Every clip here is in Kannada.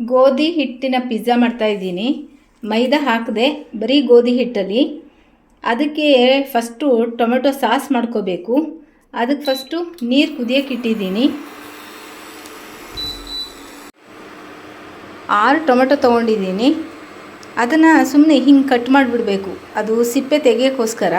ಗೋಧಿ ಹಿಟ್ಟಿನ ಪಿಜ್ಜಾ ಮಾಡ್ತಾಯಿದ್ದೀನಿ ಮೈದಾ ಹಾಕದೆ ಬರೀ ಗೋಧಿ ಹಿಟ್ಟಲ್ಲಿ. ಅದಕ್ಕೆ ಫಸ್ಟು ಟೊಮೆಟೊ ಸಾಸ್ ಮಾಡ್ಕೋಬೇಕು. ಅದಕ್ಕೆ ಫಸ್ಟು ನೀರು ಕುದಿಯೋಕೆ ಇಟ್ಟಿದ್ದೀನಿ. ಆರು ಟೊಮೆಟೊ ತೊಗೊಂಡಿದ್ದೀನಿ. ಅದನ್ನು ಸುಮ್ಮನೆ ಹಿಂಗೆ ಕಟ್ ಮಾಡಿಬಿಡಬೇಕು. ಅದು ಸಿಪ್ಪೆ ತೆಗಿಯೋಕ್ಕೋಸ್ಕರ.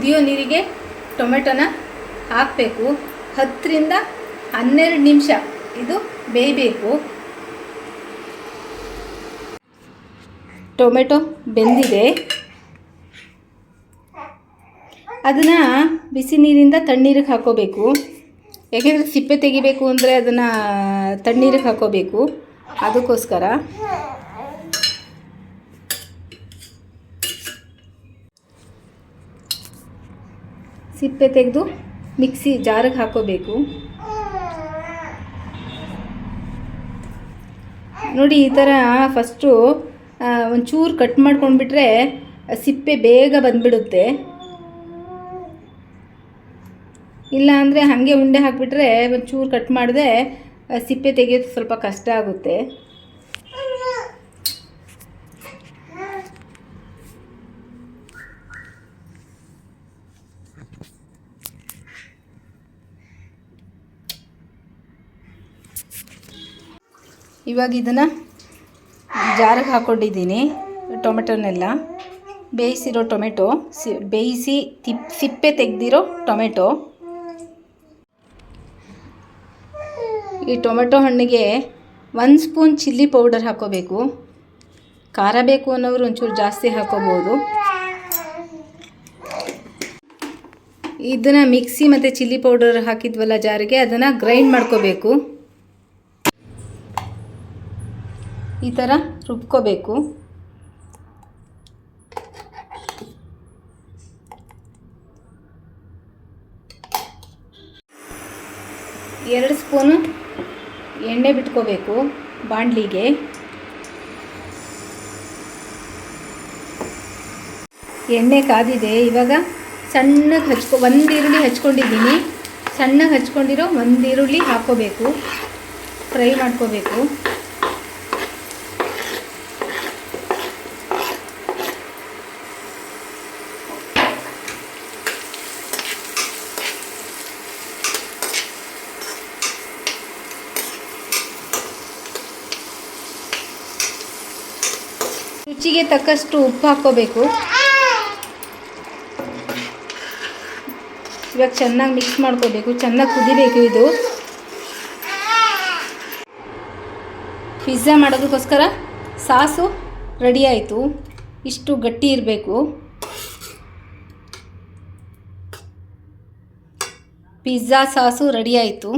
ಕುದಿಯೋ ನೀರಿಗೆ ಟೊಮೆಟೊನ ಹಾಕಬೇಕು. ಹತ್ತರಿಂದ ಹನ್ನೆರಡು ನಿಮಿಷ ಇದು ಬೇಯಬೇಕು. ಟೊಮೆಟೊ ಬೆಂದಿದೆ. ಅದನ್ನು ಬಿಸಿ ನೀರಿಂದ ತಣ್ಣೀರಿಗೆ ಹಾಕೋಬೇಕು. ಯಾಕೆಂದರೆ ಸಿಪ್ಪೆ ತೆಗಿಬೇಕು ಅಂದರೆ ಅದನ್ನು ತಣ್ಣೀರಿಗೆ ಹಾಕೋಬೇಕು. ಅದಕ್ಕೋಸ್ಕರ. ಸಿಪ್ಪೆ ತೆಗೆದು ಮಿಕ್ಸಿ ಜಾರಿಗೆ ಹಾಕೋಬೇಕು. ನೋಡಿ, ಈ ಥರ ಫಸ್ಟು ಒಂಚೂರು ಕಟ್ ಮಾಡ್ಕೊಂಡ್ಬಿಟ್ರೆ ಸಿಪ್ಪೆ ಬೇಗ ಬಂದ್ಬಿಡುತ್ತೆ. ಇಲ್ಲ ಅಂದರೆ ಹಾಗೆ ಉಂಡೆ ಹಾಕಿಬಿಟ್ರೆ ಒಂಚೂರು ಕಟ್ ಮಾಡಿದೆ ಸಿಪ್ಪೆ ತೆಗೆಯೋದು ಸ್ವಲ್ಪ ಕಷ್ಟ ಆಗುತ್ತೆ. ಇವಾಗ ಇದನ್ನು ಜಾರಿಗೆ ಹಾಕ್ಕೊಂಡಿದ್ದೀನಿ ಟೊಮೆಟೊನೆಲ್ಲ. ಬೇಯಿಸಿರೋ ಟೊಮೆಟೊ, ಸಿ, ಬೇಯಿಸಿ ತಿಪ್, ಸಿಪ್ಪೆ ತೆಗೆದಿರೋ ಟೊಮೆಟೊ. ಈ ಟೊಮೆಟೊ ಹಣ್ಣಿಗೆ ಒಂದು ಸ್ಪೂನ್ ಚಿಲ್ಲಿ ಪೌಡರ್ ಹಾಕೋಬೇಕು. ಖಾರ ಬೇಕು ಅನ್ನೋರು ಒಂಚೂರು ಜಾಸ್ತಿ ಹಾಕೋಬೋದು. ಇದನ್ನು ಮಿಕ್ಸಿ ಮತ್ತು ಚಿಲ್ಲಿ ಪೌಡರ್ ಹಾಕಿದ್ವಲ್ಲ ಜಾರಿಗೆ, ಅದನ್ನು ಗ್ರೈಂಡ್ ಮಾಡ್ಕೋಬೇಕು. ಈ ಥರ ರುಬ್ಕೋಬೇಕು. ಎರಡು ಸ್ಪೂನು ಎಣ್ಣೆ ಬಿಟ್ಕೋಬೇಕು ಬಾಣಲಿಗೆ ಎಣ್ಣೆ ಕಾದಿದೆ, ಇವಾಗ ಸಣ್ಣಗೆ ಹಚ್ಕೊ, ಒಂದು ಈರುಳ್ಳಿ ಹಚ್ಕೊಂಡಿದ್ದೀನಿ. ಸಣ್ಣಗೆ ಹಚ್ಕೊಂಡಿರೋ ಒಂದು ಈರುಳ್ಳಿ ಹಾಕ್ಕೋಬೇಕು. ಫ್ರೈ ಮಾಡ್ಕೋಬೇಕು ರುಚಿಗೆ ತಕ್ಕಷ್ಟು ಉಪ್ಪು ಹಾಕ್ಕೋಬೇಕು. ಇವಾಗ ಚೆನ್ನಾಗಿ ಮಿಕ್ಸ್ ಮಾಡ್ಕೋಬೇಕು, ಚೆನ್ನಾಗಿ ಕುದಿಬೇಕು ಇದು. ಪಿಜ್ಜಾ ಮಾಡೋದಕ್ಕೋಸ್ಕರ ಸಾಸು ರೆಡಿ ಆಯಿತು. ಇಷ್ಟು ಗಟ್ಟಿ ಇರಬೇಕು. ಪಿಜ್ಜಾ ಸಾಸು ರೆಡಿ ಆಯಿತು.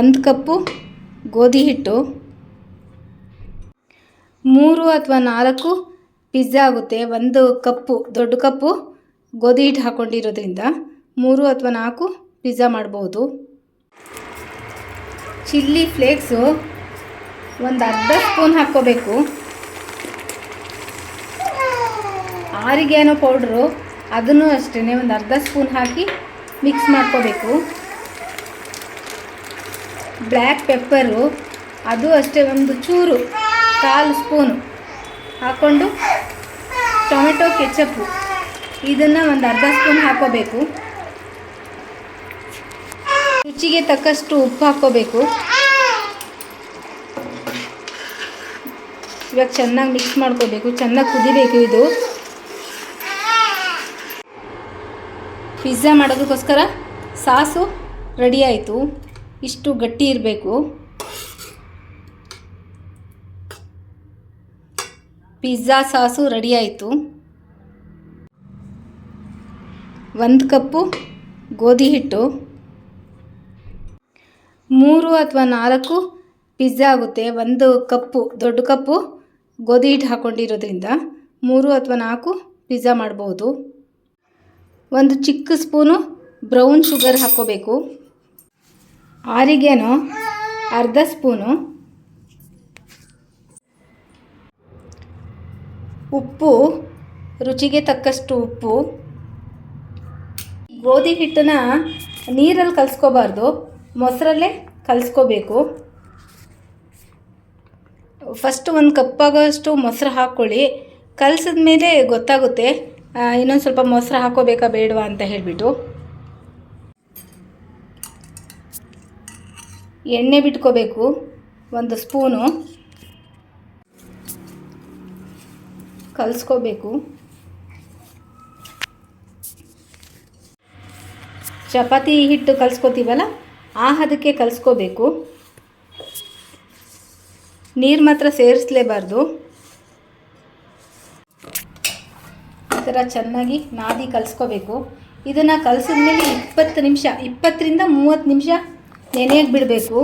ಒಂದು ಕಪ್ಪು ಗೋಧಿ ಹಿಟ್ಟು. ಮೂರು ಅಥವಾ ನಾಲ್ಕು ಪಿಜ್ಜಾ ಆಗುತ್ತೆ. ಒಂದು ಕಪ್ಪು, ದೊಡ್ಡ ಕಪ್ಪು ಗೋಧಿ ಹಿಟ್ಟು ಹಾಕ್ಕೊಂಡಿರೋದ್ರಿಂದ ಮೂರು ಅಥವಾ ನಾಲ್ಕು ಪಿಜ್ಜಾ ಮಾಡ್ಬೋದು. ಚಿಲ್ಲಿ ಫ್ಲೇಕ್ಸು ಒಂದು ಅರ್ಧ ಸ್ಪೂನ್ ಹಾಕ್ಕೋಬೇಕು. ಆರಿಗೇನೋ ಪೌಡ್ರು ಅದನ್ನು ಅಷ್ಟೇ ಒಂದು ಅರ್ಧ ಸ್ಪೂನ್ ಹಾಕಿ ಮಿಕ್ಸ್ ಮಾಡ್ಕೋಬೇಕು. ಬ್ಲ್ಯಾಕ್ ಪೆಪ್ಪರು ಅದು ಅಷ್ಟೇ ಒಂದು ಚೂರು. ಕಾಲು ಸ್ಪೂನು ಹಾಕ್ಕೊಂಡು ಟೊಮೆಟೊ ಕೆಚಪ್ಪು ಇದನ್ನು ಒಂದು ಅರ್ಧ ಸ್ಪೂನ್ ಹಾಕೋಬೇಕು. ರುಚಿಗೆ ತಕ್ಕಷ್ಟು ಉಪ್ಪು ಹಾಕ್ಕೋಬೇಕು ಇವಾಗ ಚೆನ್ನಾಗಿ ಮಿಕ್ಸ್ ಮಾಡ್ಕೋಬೇಕು. ಚೆನ್ನಾಗಿ ಕುದಿಬೇಕು ಇದು. ಪಿಜ್ಜಾ ಮಾಡೋದಕ್ಕೋಸ್ಕರ ಸಾಸು ರೆಡಿ ಆಯಿತು. ಇಷ್ಟು ಗಟ್ಟಿ ಇರಬೇಕು. ಪಿಜ್ಜಾ ಸಾಸು ರೆಡಿ ಆಯಿತು. ಒಂದು ಕಪ್ಪು ಗೋಧಿ ಹಿಟ್ಟು. ಮೂರು ಅಥವಾ ನಾಲ್ಕು ಪಿಜ್ಜಾ ಆಗುತ್ತೆ. ಒಂದು ಕಪ್ಪು, ದೊಡ್ಡ ಕಪ್ಪು ಗೋಧಿ ಹಿಟ್ಟು ಹಾಕ್ಕೊಂಡಿರೋದ್ರಿಂದ ಮೂರು ಅಥವಾ ನಾಲ್ಕು ಪಿಜ್ಜಾ ಮಾಡ್ಬೋದು. ಒಂದು ಚಿಕ್ಕ ಸ್ಪೂನು ಬ್ರೌನ್ ಶುಗರ್ ಹಾಕ್ಕೋಬೇಕು. ಆರಿಗೇನೋ ಅರ್ಧ ಸ್ಪೂನು ಉಪ್ಪು, ರುಚಿಗೆ ತಕ್ಕಷ್ಟು ಉಪ್ಪು. ಗೋಧಿ ಹಿಟ್ಟನ್ನು ನೀರಲ್ಲಿ ಕಲಸ್ಕೋಬಾರ್ದು, ಮೊಸರಲ್ಲೇ ಕಲಸ್ಕೋಬೇಕು. ಫಸ್ಟ್ ಒಂದು ಕಪ್ಪಾಗೋಷ್ಟು ಮೊಸರು ಹಾಕ್ಕೊಳ್ಳಿ. ಕಲಸಿದ ಮೇಲೆ ಗೊತ್ತಾಗುತ್ತೆ ಇನ್ನೊಂದು ಸ್ವಲ್ಪ ಮೊಸರು ಹಾಕೋಬೇಕಾ ಬೇಡವಾ ಅಂತ ಹೇಳಿಬಿಟ್ಟು. ಎಣ್ಣೆ ಬಿಟ್ಕೋಬೇಕು, ಒಂದು ಸ್ಪೂನು. ಕಲಿಸ್ಕೋಬೇಕು. ಚಪಾತಿ ಹಿಟ್ಟು ಕಲಿಸ್ಕೋತೀವಲ್ಲ, ಆ ಹದಕ್ಕೆ ಕಲಿಸ್ಕೋಬೇಕು. ನೀರು ಮಾತ್ರ ಸೇರಿಸಲೇಬಾರ್ದು. ಈ ಥರ ಚೆನ್ನಾಗಿ ನಾದಿ ಕಲಿಸ್ಕೋಬೇಕು. ಇದನ್ನು ಕಲಸಿದ್ಮೇಲೆ ಇಪ್ಪತ್ತು ನಿಮಿಷ, ಇಪ್ಪತ್ತರಿಂದ ಮೂವತ್ತು ನಿಮಿಷ ನೆನೆಯಾಗಿ ಬಿಡಬೇಕು.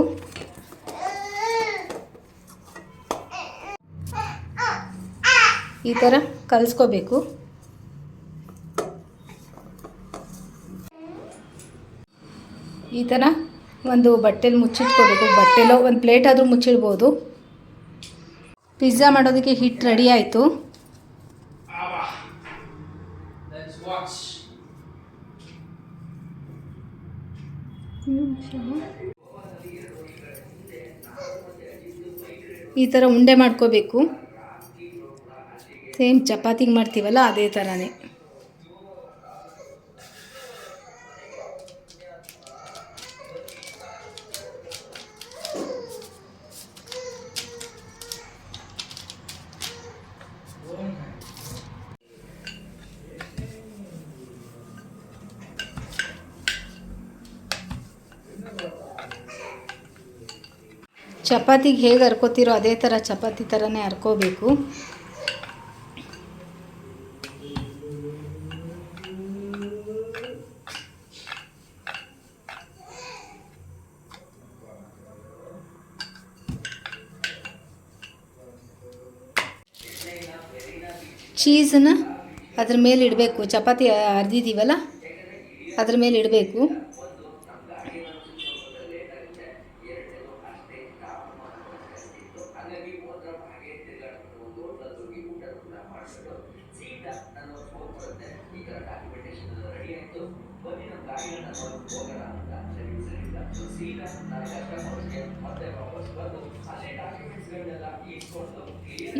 ಈ ಥರ ಕಲಿಸ್ಕೋಬೇಕು. ಈ ಥರ ಒಂದು ಬಟ್ಟೆಲಿ ಮುಚ್ಚಿಟ್ಕೋಬೇಕು. ಬಟ್ಟೆಲೋ ಒಂದು ಪ್ಲೇಟ್ ಆದರೂ ಮುಚ್ಚಿಡ್ಬೋದು. ಪಿಜ್ಜಾ ಮಾಡೋದಕ್ಕೆ ಹಿಟ್ಟು ರೆಡಿ ಆಯಿತು. ಈ ಥರ ಉಂಡೆ ಮಾಡ್ಕೋಬೇಕು. ಸೇಮ್ ಚಪಾತಿಗೆ ಮಾಡ್ತೀವಲ್ಲ ಅದೇ ಥರನೇ ಚಪಾತಿಗೆ ಹೇಗೆ ಹರ್ಕೋತಿರೋ ಅದೇ ಥರ ಚಪಾತಿ ಥರನೇ ಹರ್ಕೋಬೇಕು. ಚೀಸನ್ನ ಅದ್ರ ಮೇಲೆ ಇಡಬೇಕು. ಚಪಾತಿ ಅರ್ದಿದ್ದೀವಲ್ಲ ಅದ್ರ ಮೇಲೆ ಇಡಬೇಕು.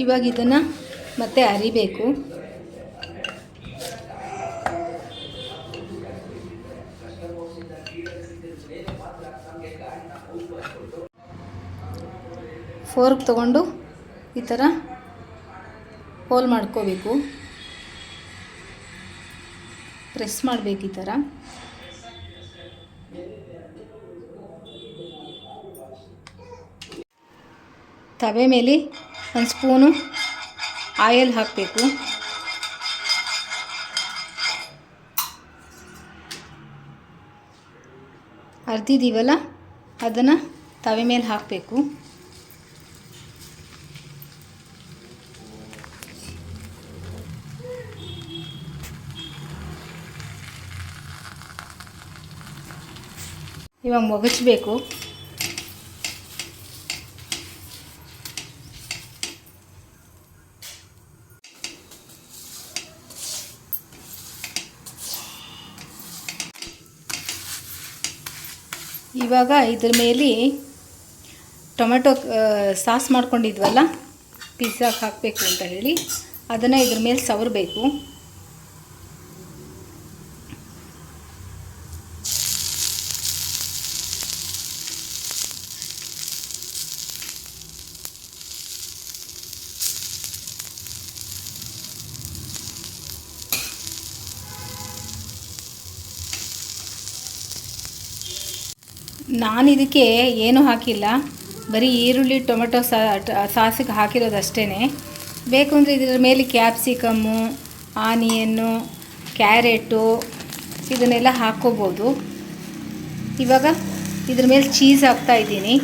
ಇವಾಗ ಇದನ್ನು ಮತ್ತೆ ಅರಿಬೇಕು. ಫೋರ್ಕ್ ತಗೊಂಡು ಈ ಥರ ಹೋಲ್ ಮಾಡ್ಕೋಬೇಕು. ಪ್ರೆಸ್ ಮಾಡಬೇಕು ಈ ಥರ. ತವೆ ಮೇಲೆ ಒಂದು ಸ್ಪೂನು ಆಯಲ್ ಹಾಕಬೇಕು. ಅರ್ದಿದ್ದೀವಲ್ಲ ಅದನ್ನು ತವೆ ಮೇಲೆ ಹಾಕಬೇಕು. ಇವಾಗ ಮೊಗಚಬೇಕು. ಇವಾಗ ಇದ್ರ ಮೇಲೆ ಟೊಮೆಟೊ ಸಾಸ್ ಮಾಡ್ಕೊಂಡಿದ್ವಲ್ಲ ಪಿಜ್ಜಾಗೆ ಹಾಕಬೇಕು ಅಂತ ಹೇಳಿ ಅದನ್ನು ಇದ್ರ ಮೇಲೆ ಸವರಬೇಕು. ನಾನು ಇದಕ್ಕೆ ಏನೂ ಹಾಕಿಲ್ಲ. ಬರೀ ಈರುಳ್ಳಿ, ಟೊಮೆಟೊ ಸಾಸಿಗೆ ಹಾಕಿರೋದಷ್ಟೇ ಬೇಕು ಅಂದರೆ ಇದರ ಮೇಲೆ ಕ್ಯಾಪ್ಸಿಕಮ್ಮು ಆನಿಯನ್ನು, ಕ್ಯಾರೆಟು ಇದನ್ನೆಲ್ಲ ಹಾಕ್ಕೋಬೋದು. ಇವಾಗ ಇದ್ರ ಮೇಲೆ ಚೀಸ್ ಹಾಕ್ತಾ ಇದ್ದೀನಿ.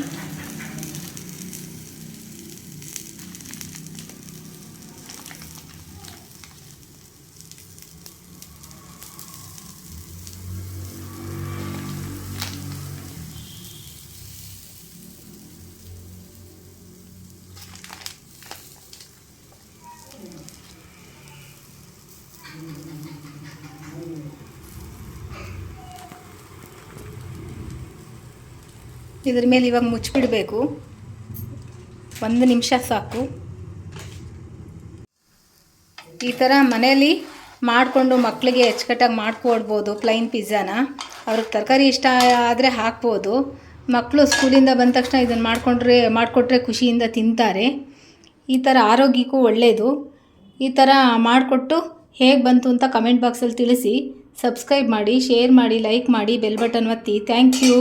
ಇದ್ರ ಮೇಲೆ ಇವಾಗ ಮುಚ್ಚಿಬಿಡಬೇಕು. ಒಂದು ನಿಮಿಷ ಸಾಕು. ಈ ಥರ ಮನೆಯಲ್ಲಿ ಮಾಡಿಕೊಂಡು ಮಕ್ಕಳಿಗೆ ಅಚ್ಚುಕಟ್ಟಾಗಿ ಮಾಡಿಕೊಡ್ಬೋದು ಪ್ಲೈನ್ ಪಿಜ್ಜಾನ ಅವ್ರಿಗೆ ತರಕಾರಿ ಇಷ್ಟ ಆದರೆ ಹಾಕ್ಬೋದು. ಮಕ್ಕಳು ಸ್ಕೂಲಿಂದ ಬಂದ ತಕ್ಷಣ ಇದನ್ನು ಮಾಡಿಕೊಂಡ್ರೆ, ಮಾಡಿಕೊಟ್ರೆ ಖುಷಿಯಿಂದ ತಿಂತಾರೆ. ಈ ಥರ ಆರೋಗ್ಯಕ್ಕೂ ಒಳ್ಳೆಯದು ಈ ಥರ ಮಾಡಿಕೊಟ್ಟು ಹೇಗೆ ಬಂತು ಅಂತ ಕಮೆಂಟ್ ಬಾಕ್ಸಲ್ಲಿ ತಿಳಿಸಿ. ಸಬ್ಸ್ಕ್ರೈಬ್ ಮಾಡಿ ಶೇರ್ ಮಾಡಿ ಲೈಕ್ ಮಾಡಿ ಬೆಲ್ ಬಟನ್ ಒತ್ತಿ. Thank you